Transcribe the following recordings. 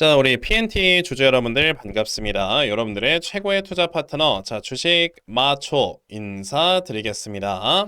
자, 우리 PNT 주주 여러분들 반갑습니다. 여러분들의 최고의 투자 파트너, 자, 주식 마초 인사드리겠습니다.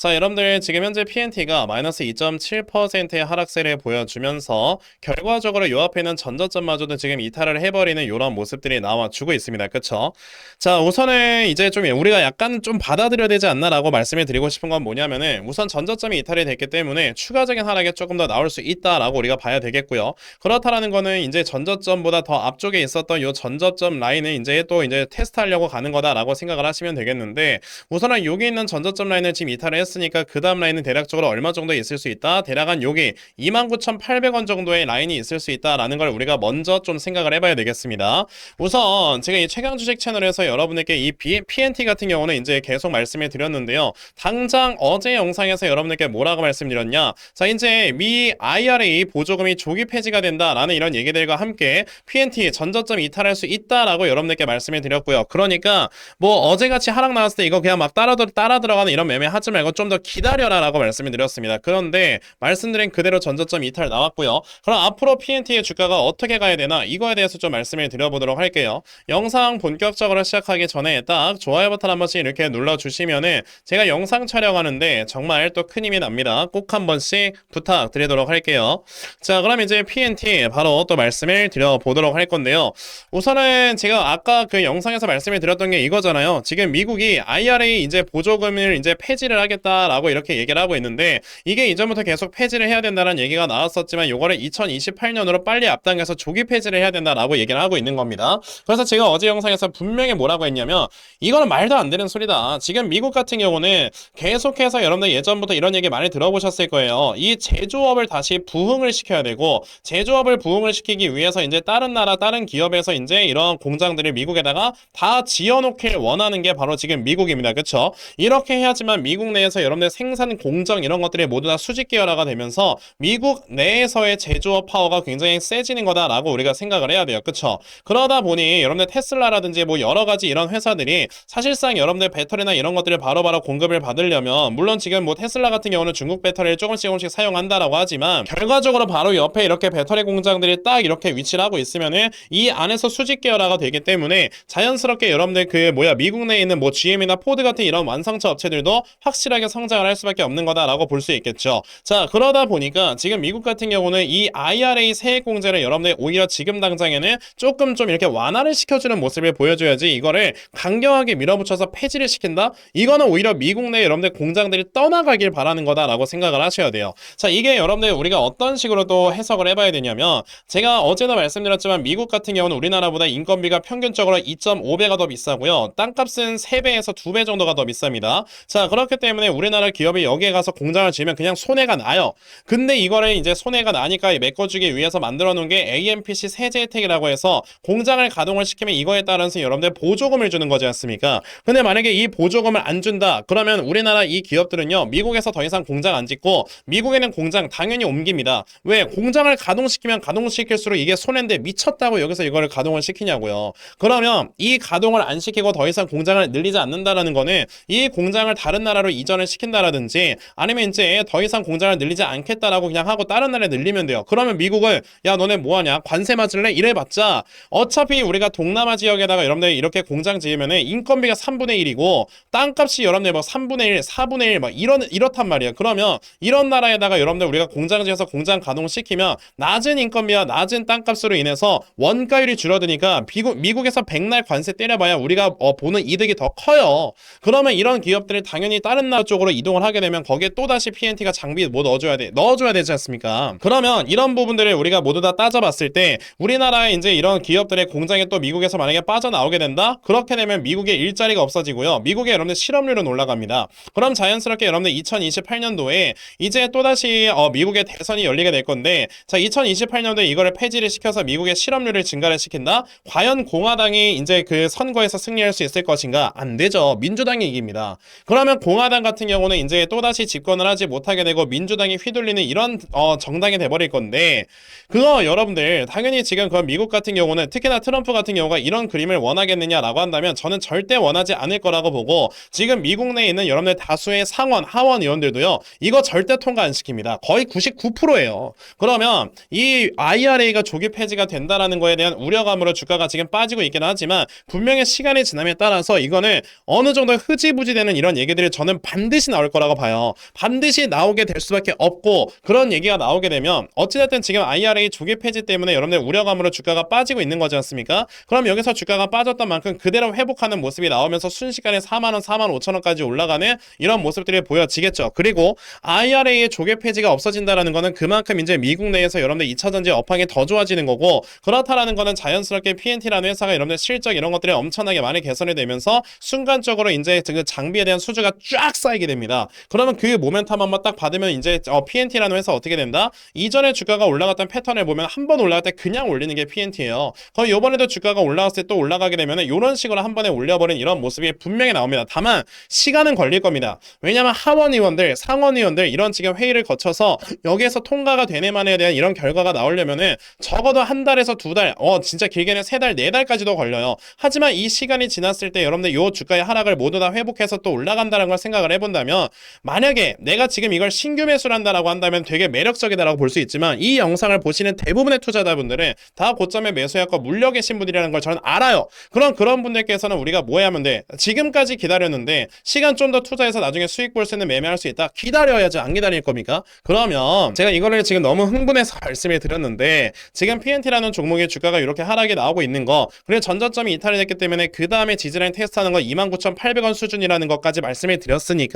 자, 여러분들 지금 현재 PNT가 마이너스 2.7%의 하락세를 보여주면서 결과적으로 요 앞에 있는 전저점마저도 지금 이탈을 해버리는 이런 모습들이 나와주고 있습니다. 그쵸? 자, 우선은 이제 좀 우리가 약간 좀 받아들여야 되지 않나라고 말씀을 드리고 싶은 건 뭐냐면은 우선 전저점이 이탈이 됐기 때문에 추가적인 하락이 조금 더 나올 수 있다라고 우리가 봐야 되겠고요. 그렇다라는 거는 이제 전저점보다 더 앞쪽에 있었던 요 전저점 라인을 이제 또 이제 테스트하려고 가는 거다라고 생각을 하시면 되겠는데 우선은 여기 있는 전저점 라인을 지금 이탈을 했 으니까 그 다음 라인은 대략적으로 얼마 정도 있을 수 있다? 대략 한 여기 29,800원 정도의 라인이 있을 수 있다라는 걸 우리가 먼저 좀 생각을 해봐야 되겠습니다. 우선 제가 이 최강 주식 채널에서 여러분에게 이 PNT 같은 경우는 이제 계속 말씀을 드렸는데요. 당장 어제 영상에서 여러분에게 뭐라고 말씀드렸냐? 자, 이제 미 IRA 보조금이 조기 폐지가 된다라는 이런 얘기들과 함께 PNT 전저점 이탈할 수 있다라고 여러분들께 말씀을 드렸고요. 그러니까 뭐 어제같이 하락 나왔을 때 이거 그냥 막 따라 들어가는 이런 매매 하지 말고 좀 더 기다려라라고 말씀을 드렸습니다. 그런데 말씀드린 그대로 전저점 이탈 나왔고요. 그럼 앞으로 PNT의 주가가 어떻게 가야 되나 이거에 대해서 좀 말씀을 드려보도록 할게요. 영상 본격적으로 시작하기 전에 딱 좋아요 버튼 한 번씩 이렇게 눌러주시면은 제가 영상 촬영하는데 정말 또 큰 힘이 납니다. 꼭 한 번씩 부탁드리도록 할게요. 자, 그럼 이제 PNT 바로 또 말씀을 드려보도록 할 건데요. 우선은 제가 아까 그 영상에서 말씀을 드렸던 게 이거잖아요. 지금 미국이 IRA 이제 보조금을 이제 폐지를 하겠다 라고 이렇게 얘기를 하고 있는데 이게 이전부터 계속 폐지를 해야 된다는 얘기가 나왔었지만 요거를 2028년으로 빨리 앞당겨서 조기 폐지를 해야 된다라고 얘기를 하고 있는 겁니다. 그래서 제가 어제 영상에서 분명히 뭐라고 했냐면 이거는 말도 안 되는 소리다. 지금 미국 같은 경우는 계속해서 여러분들 예전부터 이런 얘기 많이 들어보셨을 거예요. 이 제조업을 다시 부흥을 시켜야 되고 제조업을 부흥을 시키기 위해서 이제 다른 나라 다른 기업에서 이제 이런 공장들을 미국에다가 다 지어놓길 원하는 게 바로 지금 미국입니다. 그쵸? 이렇게 해야지만 미국 내에서 여러분들 생산 공정 이런 것들이 모두 다 수직 계열화가 되면서 미국 내에서의 제조업 파워가 굉장히 세지는 거다라고 우리가 생각을 해야 돼요. 그쵸? 그러다 보니 여러분들 테슬라라든지 뭐 여러 가지 이런 회사들이 사실상 여러분들 배터리나 이런 것들을 바로 바로 공급을 받으려면 물론 지금 뭐 테슬라 같은 경우는 중국 배터리를 조금씩 조금씩 사용한다라고 하지만 결과적으로 바로 옆에 이렇게 배터리 공장들이 딱 이렇게 위치를 하고 있으면은 이 안에서 수직 계열화가 되기 때문에 자연스럽게 여러분들 그 뭐야 미국 내에 있는 뭐 GM이나 포드 같은 이런 완성차 업체들도 확실하게 성장을 할 수밖에 없는 거다라고 볼 수 있겠죠. 자 그러다 보니까 지금 미국 같은 경우는 이 IRA 세액 공제를 여러분들 오히려 지금 당장에는 조금 좀 이렇게 완화를 시켜주는 모습을 보여줘야지 이거를 강경하게 밀어붙여서 폐지를 시킨다? 이거는 오히려 미국 내 여러분들 공장들이 떠나가길 바라는 거다라고 생각을 하셔야 돼요. 자 이게 여러분들 우리가 어떤 식으로 또 해석을 해봐야 되냐면 제가 어제도 말씀드렸지만 미국 같은 경우는 우리나라보다 인건비가 평균적으로 2.5배가 더 비싸고요. 땅값은 3배에서 2배 정도가 더 비쌉니다. 자 그렇기 때문에 우리나라 기업이 여기에 가서 공장을 지으면 그냥 손해가 나요. 근데 이거를 이제 손해가 나니까 메꿔주기 위해서 만들어 놓은 게 AMPC 세제 혜택이라고 해서 공장을 가동을 시키면 이거에 따라서 여러분들 보조금을 주는 거지 않습니까? 근데 만약에 이 보조금을 안 준다 그러면 우리나라 이 기업들은요 미국에서 더 이상 공장 안 짓고 미국에는 공장 당연히 옮깁니다. 왜 공장을 가동시키면 가동시킬수록 이게 손해인데 미쳤다고 여기서 이거를 가동을 시키냐고요. 그러면 이 가동을 안 시키고 더 이상 공장을 늘리지 않는다라는 거는 이 공장을 다른 나라로 이전 을 시킨다라든지 아니면 이제 더 이상 공장을 늘리지 않겠다라고 그냥 하고 다른 나라에 늘리면 돼요. 그러면 미국은 야 너네 뭐하냐 관세 맞을래 이래봤자 어차피 우리가 동남아 지역에다가 여러분들 이렇게 공장 지으면은 인건비가 3분의 1이고 땅값이 여러분들 뭐 3분의 1, 4분의 1 막 이런 이렇단 말이에요. 그러면 이런 나라에다가 여러분들 우리가 공장 지어서 공장 가동시키면 낮은 인건비와 낮은 땅값으로 인해서 원가율이 줄어드니까 미국, 미국에서 백날 관세 때려봐야 우리가 어, 보는 이득이 더 커요. 그러면 이런 기업들이 당연히 다른 나라 쪽으로 이동을 하게 되면 거기에 또다시 PNT가 장비 뭐 넣어줘야 돼 넣어줘야 되지 않습니까? 그러면 이런 부분들을 우리가 모두 다 따져봤을 때 우리나라의 이제 이런 기업들의 공장에 또 미국에서 만약에 빠져나오게 된다? 그렇게 되면 미국의 일자리가 없어지고요. 미국의 여러분들 실업률은 올라갑니다. 그럼 자연스럽게 여러분들 2028년도에 이제 또다시 어, 미국의 대선이 열리게 될 건데 자 2028년도에 이거를 폐지를 시켜서 미국의 실업률을 증가를 시킨다? 과연 공화당이 이제 그 선거에서 승리할 수 있을 것인가? 안 되죠. 민주당이 이깁니다. 그러면 공화당 같은 같은 경우는 이제 또다시 집권을 하지 못하게 되고 민주당이 휘둘리는 이런 어, 정당이 돼버릴 건데 그거 여러분들 당연히 지금 그 미국 같은 경우는 특히나 트럼프 같은 경우가 이런 그림을 원하겠느냐라고 한다면 저는 절대 원하지 않을 거라고 보고 지금 미국 내에 있는 여러분들 다수의 상원 하원 의원들도요 이거 절대 통과 안 시킵니다. 거의 99%예요. 그러면 이 IRA가 조기 폐지가 된다라는 거에 대한 우려감으로 주가가 지금 빠지고 있긴 하지만 분명히 시간이 지남에 따라서 이거는 어느 정도 흐지부지 되는 이런 얘기들이 저는 반드 시 나올 거라고 봐요. 반드시 나오게 될 수밖에 없고 그런 얘기가 나오게 되면 어찌됐든 지금 IRA 조기 폐지 때문에 여러분들 우려감으로 주가가 빠지고 있는 거지 않습니까? 그럼 여기서 주가가 빠졌던 만큼 그대로 회복하는 모습이 나오면서 순식간에 4만 원, 4만 5천 원까지 올라가는 이런 모습들이 보여지겠죠. 그리고 IRA의 조개 폐지가 없어진다라는 거는 그만큼 이제 미국 내에서 여러분들 2차 전지 업황이 더 좋아지는 거고 그렇다라는 거는 자연스럽게 PNT라는 회사가 여러분들 실적 이런 것들이 엄청나게 많이 개선이 되면서 순간적으로 이제 그 장비에 대한 수주가 쫙 쌓이게 됩니다. 그러면 그 모멘텀 한번 딱 받으면 이제 어, PNT라는 회사 어떻게 된다? 이전에 주가가 올라갔던 패턴을 보면 한 번 올라갈 때 그냥 올리는 게 PNT예요. 거의 이번에도 주가가 올라갔을 때 또 올라가게 되면 이런 식으로 한 번에 올려버린 이런 모습이 분명히 나옵니다. 다만 시간은 걸릴 겁니다. 왜냐하면 하원 의원들, 상원 의원들 이런 지금 회의를 거쳐서 여기에서 통과가 되네 만에 대한 이런 결과가 나오려면은 적어도 한 달에서 두 달, 어 진짜 길게는 세 달, 네 달까지도 걸려요. 하지만 이 시간이 지났을 때 여러분들 요 주가의 하락을 모두 다 회복해서 또 올라간다는 걸 생각을 해 본다면 만약에 내가 지금 이걸 신규 매수를 한다라고 한다면 되게 매력적이다라고 볼 수 있지만 이 영상을 보시는 대부분의 투자자분들은 다 고점에 매수했고 물려 계신 분이라는 걸 저는 알아요. 그럼 그런 분들께서는 우리가 뭐 해야 하면 돼? 지금까지 기다렸는데 시간 좀 더 투자해서 나중에 수익 볼 수 있는 매매할 수 있다. 기다려야지 안 기다릴 겁니까? 그러면 제가 이거를 지금 너무 흥분해서 말씀을 드렸는데 지금 PNT라는 종목의 주가가 이렇게 하락이 나오고 있는 거 그리고 전저점이 이탈이 됐기 때문에 그 다음에 지지라인 테스트하는 거 29,800원 수준이라는 것까지 말씀을 드렸으니까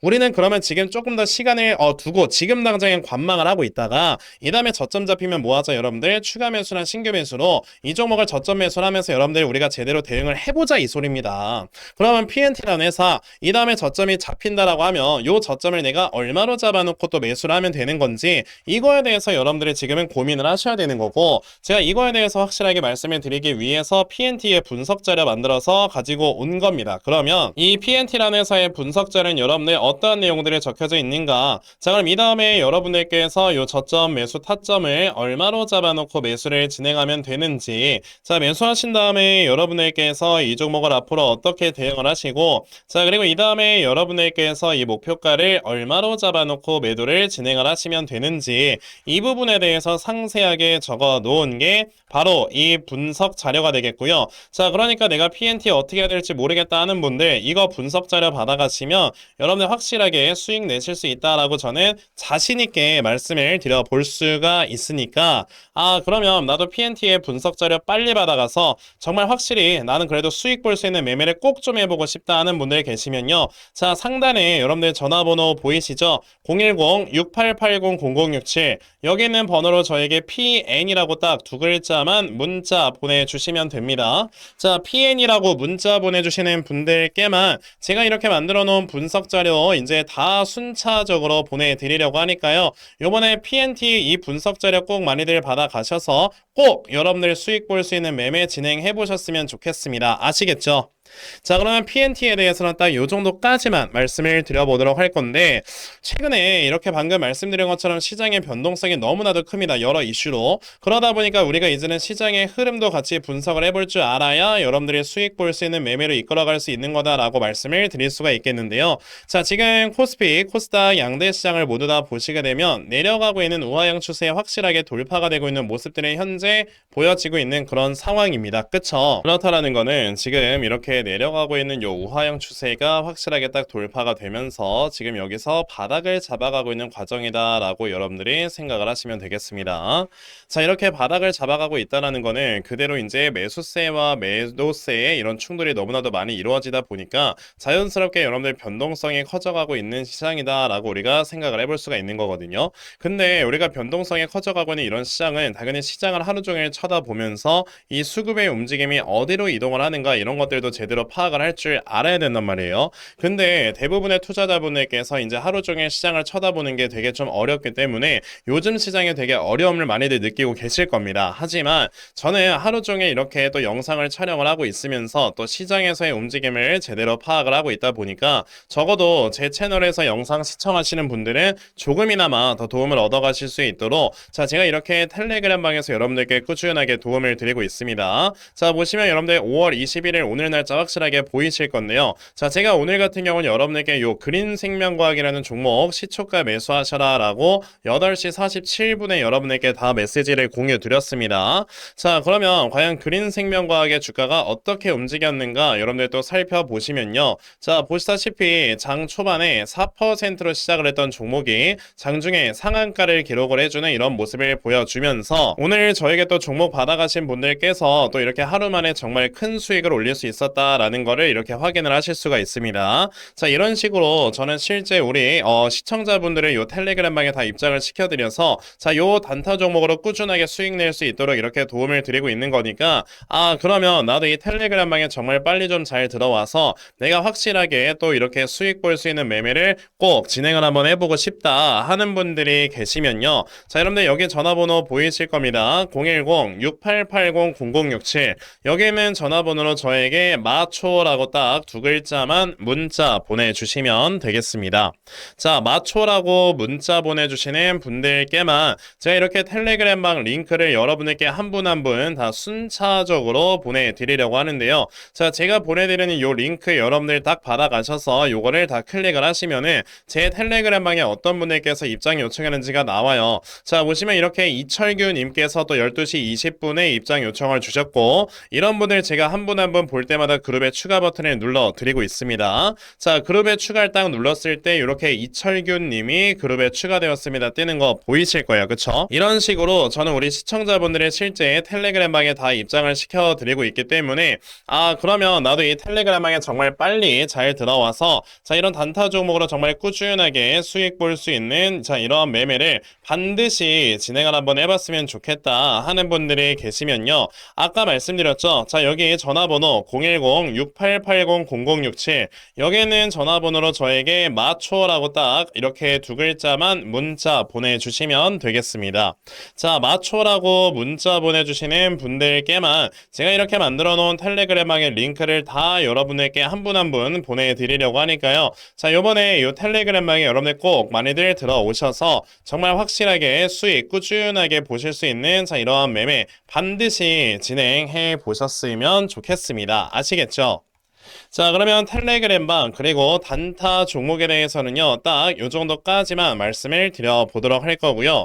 우리는 그러면 지금 조금 더 시간을 어, 두고 지금 당장엔 관망을 하고 있다가 이 다음에 저점 잡히면 뭐 하자 여러분들 추가 매수나 신규 매수로 이 종목을 저점 매수를 하면서 여러분들 우리가 제대로 대응을 해보자 이 소리입니다. 그러면 PNT라는 회사 이 다음에 저점이 잡힌다라고 하면 요 저점을 내가 얼마로 잡아놓고 또 매수를 하면 되는 건지 이거에 대해서 여러분들이 지금은 고민을 하셔야 되는 거고 제가 이거에 대해서 확실하게 말씀을 드리기 위해서 PNT의 분석 자료 만들어서 가지고 온 겁니다. 그러면 이 PNT라는 회사의 분석 자료 는 여러분들 어떠한 내용들이 적혀져 있는가 자 그럼 이 다음에 여러분들께서 요 저점 매수 타점을 얼마로 잡아놓고 매수를 진행하면 되는지 자 매수하신 다음에 여러분들께서 이 종목을 앞으로 어떻게 대응을 하시고 자 그리고 이 다음에 여러분들께서 이 목표가를 얼마로 잡아놓고 매도를 진행을 하시면 되는지 이 부분에 대해서 상세하게 적어 놓은 게 바로 이 분석 자료가 되겠고요. 자 그러니까 내가 PNT 어떻게 해야 될지 모르겠다 하는 분들 이거 분석 자료 받아가시면 여러분들 확실하게 수익 내실 수 있다라고 저는 자신 있게 말씀을 드려 볼 수가 있으니까 아 그러면 나도 PNT의 분석 자료 빨리 받아가서 정말 확실히 나는 그래도 수익 볼 수 있는 매매를 꼭 좀 해보고 싶다 하는 분들 계시면요. 자 상단에 여러분들 전화번호 보이시죠? 010-6880-0067 여기 있는 번호로 저에게 PN이라고 딱 두 글자만 문자 보내주시면 됩니다. 자 PN이라고 문자 보내주시는 분들께만 제가 이렇게 만들어 놓은 분석 자료 이제 다 순차적으로 보내드리려고 하니까요. 요번에 PNT 이 분석 자료 꼭 많이들 받아가셔서 꼭 여러분들 수익 볼 수 있는 매매 진행해 보셨으면 좋겠습니다. 아시겠죠? 자 그러면 PNT에 대해서는 딱 요 정도까지만 말씀을 드려보도록 할 건데 최근에 이렇게 방금 말씀드린 것처럼 시장의 변동성이 너무나도 큽니다 여러 이슈로. 그러다 보니까 우리가 이제는 시장의 흐름도 같이 분석을 해볼 줄 알아야 여러분들이 수익 볼 수 있는 매매로 이끌어갈 수 있는 거다라고 말씀을 드릴 수가 있겠는데요. 자 지금 코스피 코스닥 양대 시장을 모두 다 보시게 되면 내려가고 있는 우하형 추세에 확실하게 돌파가 되고 있는 모습들이 현재 보여지고 있는 그런 상황입니다. 그쵸? 그렇다라는 거는 지금 이렇게 내려가고 있는 요 우하형 추세가 확실하게 딱 돌파가 되면서 지금 여기서 바닥을 잡아가고 있는 과정이다라고 여러분들이 생각을 하시면 되겠습니다. 자, 이렇게 바닥을 잡아가고 있다라는 거는 그대로 이제 매수세와 매도세의 이런 충돌이 너무나도 많이 이루어지다 보니까 자연스럽게 여러분들 변동성이 커져가고 있는 시장이다라고 우리가 생각을 해볼 수가 있는 거거든요. 근데 우리가 변동성이 커져가고 있는 이런 시장은 당연히 시장을 하루 종일 쳐다보면서 이 수급의 움직임이 어디로 이동을 하는가 이런 것들도 제대로 제대로 파악을 할 줄 알아야 된단 말이에요. 근데 대부분의 투자자분들께서 이제 하루 종일 시장을 쳐다보는 게 되게 좀 어렵기 때문에 요즘 시장에 되게 어려움을 많이들 느끼고 계실 겁니다. 하지만 저는 하루 종일 이렇게 또 영상을 촬영을 하고 있으면서 또 시장에서의 움직임을 제대로 파악을 하고 있다 보니까 적어도 제 채널에서 영상 시청하시는 분들은 조금이나마 더 도움을 얻어 가실 수 있도록 자 제가 이렇게 텔레그램 방에서 여러분들께 꾸준하게 도움을 드리고 있습니다. 자 보시면 여러분들 5월 21일 오늘 날짜 확실하게 보이실 건데요. 자 제가 오늘 같은 경우는 여러분들께 요 그린 생명과학이라는 종목 시초가 매수하셔라 라고 8시 47분에 여러분에게 다 메시지를 공유 드렸습니다. 자 그러면 과연 그린 생명과학의 주가가 어떻게 움직였는가 여러분들 또 살펴보시면요. 자 보시다시피 장 초반에 4%로 시작을 했던 종목이 장중에 상한가를 기록을 해주는 이런 모습을 보여주면서 오늘 저에게 또 종목 받아가신 분들께서 또 이렇게 하루 만에 정말 큰 수익을 올릴 수 있었다 라는 거를 이렇게 확인을 하실 수가 있습니다. 자 이런 식으로 저는 실제 우리 어, 시청자분들을 요 텔레그램 방에 다 입장을 시켜드려서 자 요 단타 종목으로 꾸준하게 수익 낼 수 있도록 이렇게 도움을 드리고 있는 거니까 아 그러면 나도 이 텔레그램 방에 정말 빨리 좀 잘 들어와서 내가 확실하게 또 이렇게 수익 볼 수 있는 매매를 꼭 진행을 한번 해보고 싶다 하는 분들이 계시면요. 자 여러분들 여기 전화번호 보이실 겁니다. 010-6880-0067 여기는 전화번호로 저에게 마초라고 딱 두 글자만 문자 보내주시면 되겠습니다. 자 마초라고 문자 보내주시는 분들께만 제가 이렇게 텔레그램방 링크를 여러분들께 한 분 한 분 다 순차적으로 보내드리려고 하는데요. 자 제가 보내드리는 요 링크 여러분들 딱 받아가셔서 요거를 다 클릭을 하시면은 제 텔레그램 방에 어떤 분들께서 입장 요청했는지가 나와요. 자 보시면 이렇게 이철규 님께서 또 12시 20분에 입장 요청을 주셨고 이런 분들 제가 한 분 한 분 볼 때마다 그룹의 추가 버튼을 눌러 드리고 있습니다. 자 그룹에 추가를 딱 눌렀을 때 이렇게 이철규 님이 그룹에 추가되었습니다 뜨는 거 보이실 거예요. 그쵸? 이런 식으로 저는 우리 시청자분들의 실제 텔레그램 방에 다 입장을 시켜 드리고 있기 때문에 아 그러면 나도 이 텔레그램 방에 정말 빨리 잘 들어와서 자 이런 단타 종목으로 정말 꾸준하게 수익 볼 수 있는 자 이러한 매매를 반드시 진행을 한번 해봤으면 좋겠다 하는 분들이 계시면요 아까 말씀드렸죠 자 여기 전화번호 010-6880-0067 여기는 전화번호로 저에게 마초라고 딱 이렇게 두 글자만 문자 보내주시면 되겠습니다 자 마초라고 문자 보내주시는 분들께만 제가 이렇게 만들어 놓은 텔레그램방의 링크를 다 여러분에게 한 분 한 분 보내드리려고 하니까요. 자, 요번에 이 텔레그램방에 여러분들 꼭 많이들 들어오셔서 정말 확실하게 수익 꾸준하게 보실 수 있는 자, 이러한 매매 반드시 진행해 보셨으면 좋겠습니다. 아시겠죠? 자, 그러면 텔레그램방 그리고 단타 종목에 대해서는요. 딱 요 정도까지만 말씀을 드려 보도록 할 거고요.